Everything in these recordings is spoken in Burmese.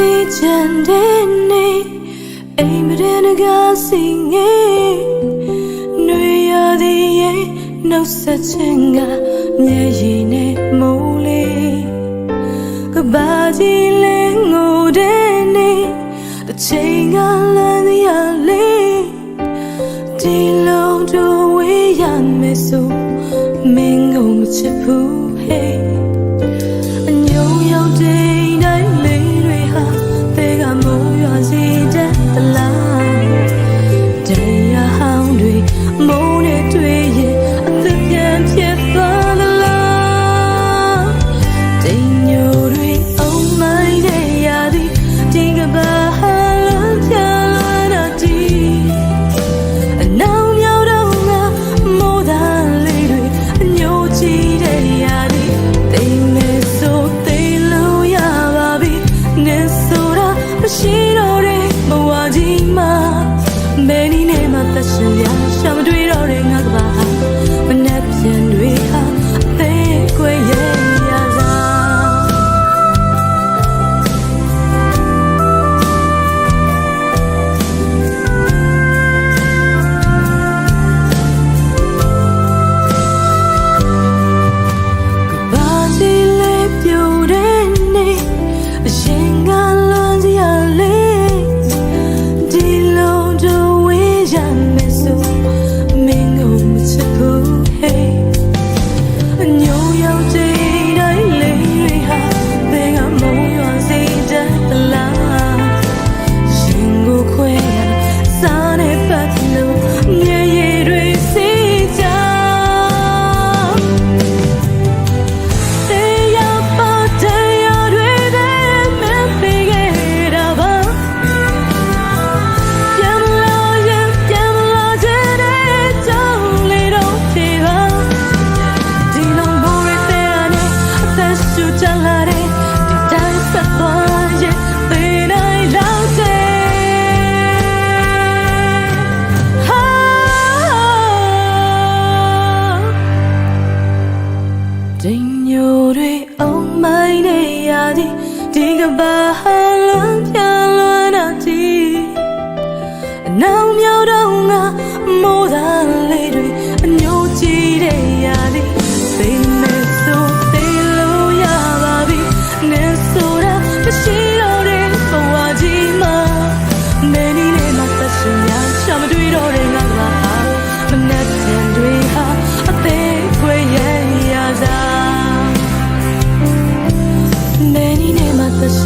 တီချန်တဲ့နေအိမ်မတဲ့ငါစီငယ်နွေရသည်ရဲ့နှုတ်ဆက်ခြင်းကမျက်ရည်နဲ့မုန်းလေးကဘာကြီးလဲငိုတဲ့နေတစ်ချိန်ကလမ်းရလေးဒီလုံးတို့ဝေးရမယ်ဆိုမင်းကိုမချစ်ဘူး hey Think about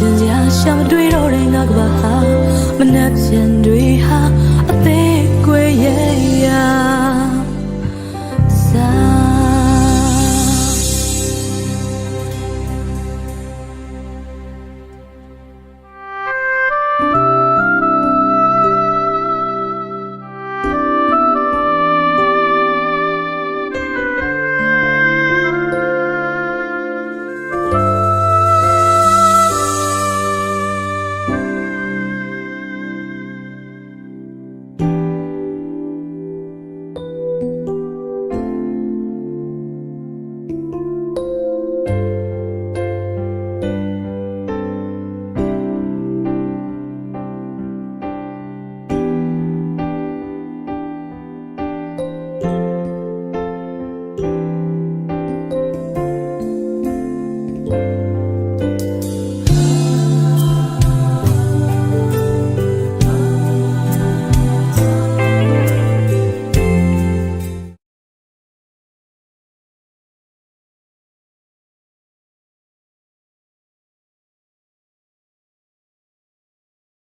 ရှင်ကြရှာမတွေ့တော့တဲ့ငါကဘာဟာမနှက်ပြန်တွေဟာအသေးကွယ်ရဲ့